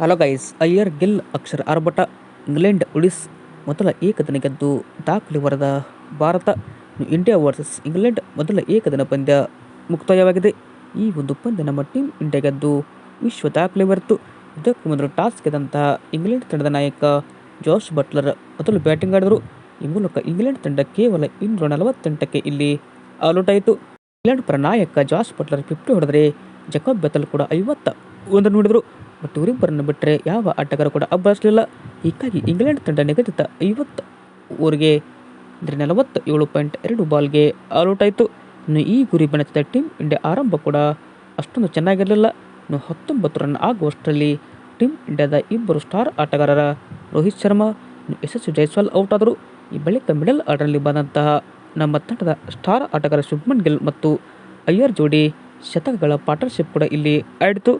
Hello guys, Iyer Gill, ಅಕ್ಷರ ಆರ್ಭಟ, England ಉಳಿಸ್ ಮೊದಲ ಏಕದಿನ ಗೆದ್ದು ದಾಖಲೆ ಬರೆದ ಭಾರತ ಇಂಡಿಯಾ ವರ್ಸಸ್ ಇಂಗ್ಲೆಂಡ್ ಮೊದಲ ಏಕದಿನ ಪಂದ್ಯ ಮುಕ್ತಾಯವಾಗಿದೆ. ಈ ಒಂದು ಪಂದ್ಯ ನಮ್ಮ ಟೀಮ್ ಇಂಡಿಯಾ ಗೆದ್ದು ವಿಶ್ವ ದಾಖಲೆ ಬರೆತು ಇದಕ್ಕೂ ಮೊದಲು ಟಾಸ್ ಗೆದ್ದಂತಹ ಇಂಗ್ಲೆಂಡ್ ತಂಡದ ನಾಯಕ ಜೋಶ್ ಬಟ್ಲರ್ ಮೊದಲು ಬ್ಯಾಟಿಂಗ್ ಆಡಿದರು. ಈ ಮೂಲಕ ಇಂಗ್ಲೆಂಡ್ ತಂಡ ಕೇವಲ ಇನ್ನೂರ ನಲವತ್ತೆಂಟಕ್ಕೆ ಇಲ್ಲಿ ಆಲ್ಔಟ್ ಆಯಿತು ಇಂಗ್ಲೆಂಡ್ ಪರ ನಾಯಕ ಜಾಸ್ ಬಟ್ಲರ್ ಫಿಫ್ಟಿ ಹೊಡೆದರೆ ಜಕಾಬ್ ಬೆತಲ್ ಕೂಡ ಐವತ್ತ ಒಂದನ್ನು ನೋಡಿದರು. ಬಟ್ ಇವರಿಬ್ಬರನ್ನು ಬಿಟ್ಟರೆ ಯಾವ ಆಟಗಾರ ಕೂಡ ಅಬ್ಬರಿಸಲಿಲ್ಲ ಹೀಗಾಗಿ ಇಂಗ್ಲೆಂಡ್ ತಂಡ ನಿಗದಿತ ಐವತ್ತು ಓವರ್ಗೆ ಅಂದರೆ ನಲವತ್ತ ಏಳು ಪಾಯಿಂಟ್ ಎರಡು ಬಾಲ್ಗೆ ಆಲ್ಔಟ್ ಆಯಿತು ಇನ್ನು ಈ ಗುರಿ ಬೆಳೆಸಿದ ಟೀಮ್ ಇಂಡಿಯಾ ಆರಂಭ ಕೂಡ ಅಷ್ಟೊಂದು ಚೆನ್ನಾಗಿರಲಿಲ್ಲ. ಇನ್ನು ಹತ್ತೊಂಬತ್ತು ರನ್ ಆಗುವಷ್ಟರಲ್ಲಿ ಟೀಮ್ ಇಂಡಿಯಾದ ಇಬ್ಬರು ಸ್ಟಾರ್ ಆಟಗಾರರ ರೋಹಿತ್ ಶರ್ಮಾ ಯಶಸ್ವಿ ಜೈಸ್ವಾಲ್ ಔಟ್ ಆದರು. ಈ ಬಳಿಕ ಮಿಡಲ್ ಆರ್ಡರ್ನಲ್ಲಿ ಬಂದಂತಹ ನಮ್ಮ ತಂಡದ ಸ್ಟಾರ್ ಆಟಗಾರ ಶುಭ್ಮನ್ ಗಿಲ್ ಮತ್ತು ಅಯ್ಯರ್ ಜೋಡಿ ಶತಕಗಳ ಪಾರ್ಟ್ನರ್ಶಿಪ್ ಕೂಡ ಇಲ್ಲಿ ಆಡಿತು.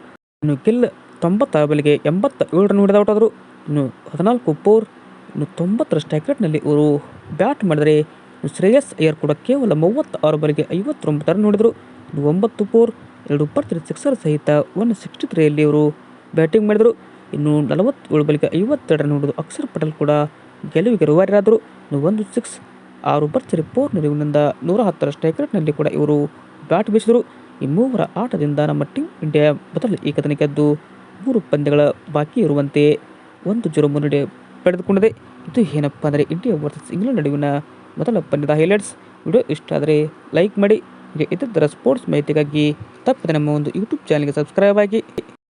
ಇನ್ನು ಗಿಲ್ ತೊಂಬತ್ತಾರು ಬಲಿಗೆ ಎಂಬತ್ತ ಏಳು ರನ್ ಹಿಡಿದ ಔಟ್ ಆದರು ಇನ್ನು ಹದಿನಾಲ್ಕು ಪೋರ್ ಇನ್ನು ತೊಂಬತ್ತರ ಸ್ಟ್ಯಾಕೆಟ್ನಲ್ಲಿ ಇವರು ಬ್ಯಾಟ್ ಮಾಡಿದರೆ ಶ್ರೇಯಸ್ ಅಯ್ಯರ್ ಕೂಡ ಕೇವಲ ಮೂವತ್ತಾರು ಬಲಿಗೆ ಐವತ್ತೊಂಬತ್ತು ರನ್ ನೋಡಿದರು ಇನ್ನು ಒಂಬತ್ತು ಪೋರ್ ಎರಡು ಇಪ್ಪತ್ತೆರಡು ಸಿಕ್ಸರ್ ಸಹಿತ ಒನ್ ಸಿಕ್ಸ್ಟಿ ತ್ರೀಯಲ್ಲಿ ಇವರು ಬ್ಯಾಟಿಂಗ್ ಮಾಡಿದರು. ಇನ್ನು ನಲವತ್ತೇಳು ಬಲಿಗೆ ಐವತ್ತೆರಡು ರನ್ ಹೊಡೆದು ಅಕ್ಷರ್ ಪಟೇಲ್ ಕೂಡ ಗೆಲುವಿಗೆ ರೂವಾರಿಯಾದರು. ಇನ್ನು ಒಂದು ಸಿಕ್ಸ್ ಆರು ಬರ್ಚರಿ ಪೋರ್ ನಿಲುವಿನಿಂದ ನೂರ ಹತ್ತರ ಸ್ಟ್ಯಾಕ್ರೇಟ್ನಲ್ಲಿ ಕೂಡ ಇವರು ಬ್ಯಾಟ್ ಬೀಸಿದರು ಈ ಮೂವರ ಆಟದಿಂದ ನಮ್ಮ ಟೀಮ್ ಇಂಡಿಯಾ ಮೊದಲ ಏಕದಿನ ಗೆದ್ದು ಮೂರು ಪಂದ್ಯಗಳ ಬಾಕಿ ಇರುವಂತೆ ಒಂದು ಜೀರೋ ಮುನ್ನಡೆ ಪಡೆದುಕೊಂಡಿದೆ. ಇದು ಏನಪ್ಪ ಅಂದರೆ ಇಂಡಿಯಾ ವರ್ಸಸ್ ಇಂಗ್ಲೆಂಡ್ ನಡುವಿನ ಮೊದಲ ಪಂದ್ಯದ ಹೈಲೈಟ್ಸ್. ವಿಡಿಯೋ ಇಷ್ಟ ಆದರೆ ಲೈಕ್ ಮಾಡಿ. ಇದರ ಸ್ಪೋರ್ಟ್ಸ್ ಮಾಹಿತಿಗಾಗಿ ತಪ್ಪದೆ ನಮ್ಮ ಒಂದು ಯೂಟ್ಯೂಬ್ ಚಾನಲ್ಗೆ ಸಬ್ಸ್ಕ್ರೈಬ್ ಆಗಿ.